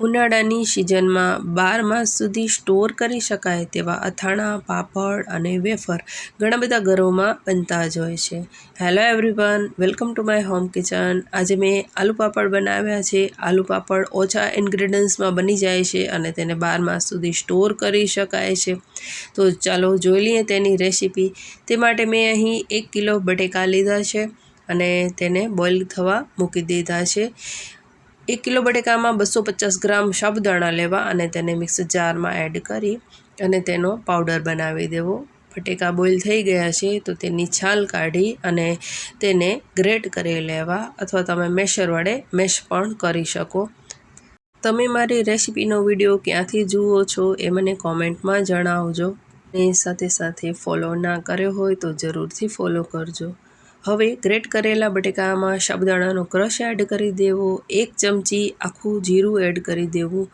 ઉનાળાની સિઝનમાં બાર માસ સુધી સ્ટોર કરી શકાય તેવા અથાણાં, પાપડ અને વેફર ઘણા બધા ઘરોમાં બનતા જ હોય છે. Hello everyone welcome to my home kitchen આજે મેં આલુ પાપડ બનાવ્યા છે. આલુ પાપડ ઓછા ઇન્ગ્રીડિયન્ટ્સમાં બની જાય છે અને તેને બાર માસ સુધી સ્ટોર કરી શકાય છે. તો ચાલો જોઈ લઈએ તેની રેસીપી. તે માટે મેં અહીં એક કિલો બટેકા લીધા છે અને તેને બોઇલ થવા મૂકી દીધા છે. એક કિલો બટેકામાં બસો પચાસ ગ્રામ સાબુદાણા લેવા અને તેને મિક્સર જારમાં એડ કરી અને તેનો પાવડર બનાવી દેવો. બટેકા બોઇલ થઈ ગયા છે તો તેની છાલ કાઢી અને તેને ગ્રેટ કરી લેવા અથવા તમે મેશર વડે મેશ પણ કરી શકો. તમે મારી રેસિપીનો વીડિયો ક્યાંથી જુઓ છો એ મને કોમેન્ટમાં જણાવજો. અને સાથે સાથે ફોલો ના કર્યો હોય તો જરૂરથી ફોલો કરજો. હવે ગ્રેટ કરેલા બટેકામાં સાબુદાણાનો ક્રશ એડ કરી દેવો, એક ચમચી આખું જીરું એડ કરી દેવું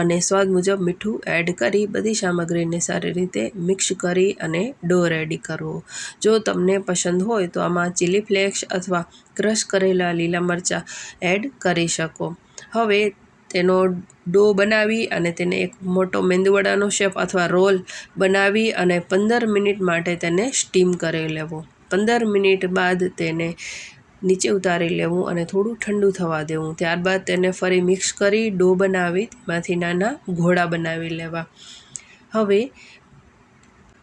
અને સ્વાદ મુજબ મીઠું એડ કરી બધી સામગ્રીને સારી રીતે મિક્સ કરી અને ડો રેડી કરવો. જો તમને પસંદ હોય તો આમાં ચીલી ફ્લેક્સ અથવા ક્રશ કરેલા લીલા મરચાં એડ કરી શકો. હવે તેનો ડો બનાવી અને તેને એક મોટો મેંદુવડાનો શેપ અથવા રોલ બનાવી અને પંદર મિનિટ માટે તેને સ્ટીમ કરી લેવો. પંદર મિનિટ બાદ તેને નીચે ઉતારી લેવું અને થોડું ઠંડુ થવા દેવું. ત્યારબાદ તેને ફરી મિક્સ કરી ડો બનાવી, તેમાંથી નાના ઘોડા બનાવી લેવા. હવે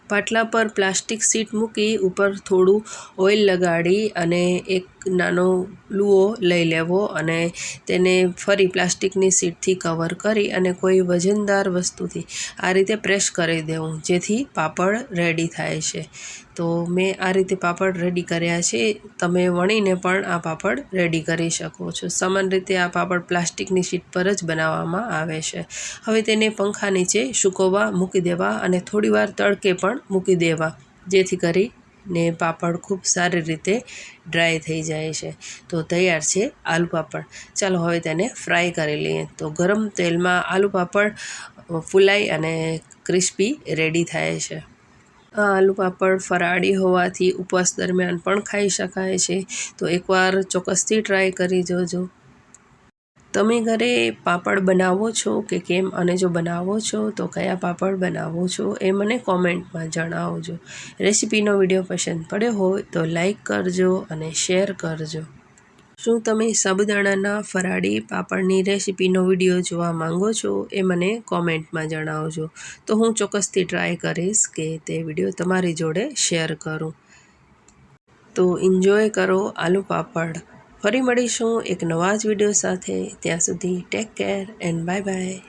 પાટલા પર પ્લાસ્ટિક સીટ મૂકી ઉપર થોડું ઓઇલ લગાડી અને એક નાનો લુઓ લઈ લેવો અને તેને ફરી પ્લાસ્ટિકની સીટથી કવર કરી અને કોઈ વજનદાર વસ્તુથી આ રીતે પ્રેસ કરી દેવું, જેથી પાપડ રેડી થાય છે. તો મેં આ રીતે પાપડ રેડી કર્યા છે. તમે વણીને પણ આ પાપડ રેડી કરી શકો છો. સમાન રીતે આ પાપડ પ્લાસ્ટિકની શીટ પર જ બનાવવામાં આવે છે. હવે તેને પંખા નીચે સૂકવવા, મૂકી દેવા અને થોડીવાર તડકે પણ મૂકી દેવા, જેથી કરીને પાપડ ખૂબ સારી રીતે ડ્રાય થઈ જાય છે. તો તૈયાર છે આલુ પાપડ. ચાલો હવે તેને ફ્રાય કરી લઈએ. તો ગરમ તેલમાં આલુ પાપડ ફૂલાઈ અને ક્રિસ્પી રેડી થાય છે. આ આલુ પાપડ ફરાળી હોવાથી ઉપવાસ દરમિયાન પણ ખાઈ શકાય છે. તો એકવાર ચોક્કસથી ટ્રાય કરી જોજો. તમે ઘરે પાપડ બનાવો છો કે કેમ? અને જો બનાવો છો, તો કયા પાપડ બનાવો છો એ મને કોમેન્ટમાં જણાવજો. રેસીપીનો વીડિયો પસંદ પડ્યો હોય તો લાઈક કરજો અને શેર કરજો. શું તમે સાબુદાણાના ફરાળી પાપડની રેસીપીનો વીડિયો જોવા માંગો છો એ મને કોમેન્ટમાં જણાવજો. તો હું ચોક્કસથી ટ્રાય કરીશ કે તે વીડિયો તમારી જોડે શેર કરું. તો એન્જોય કરો આલુ પાપડ. ફરી મળીશું એક નવા જ વીડિયો સાથે. ત્યાં સુધી take care and bye bye.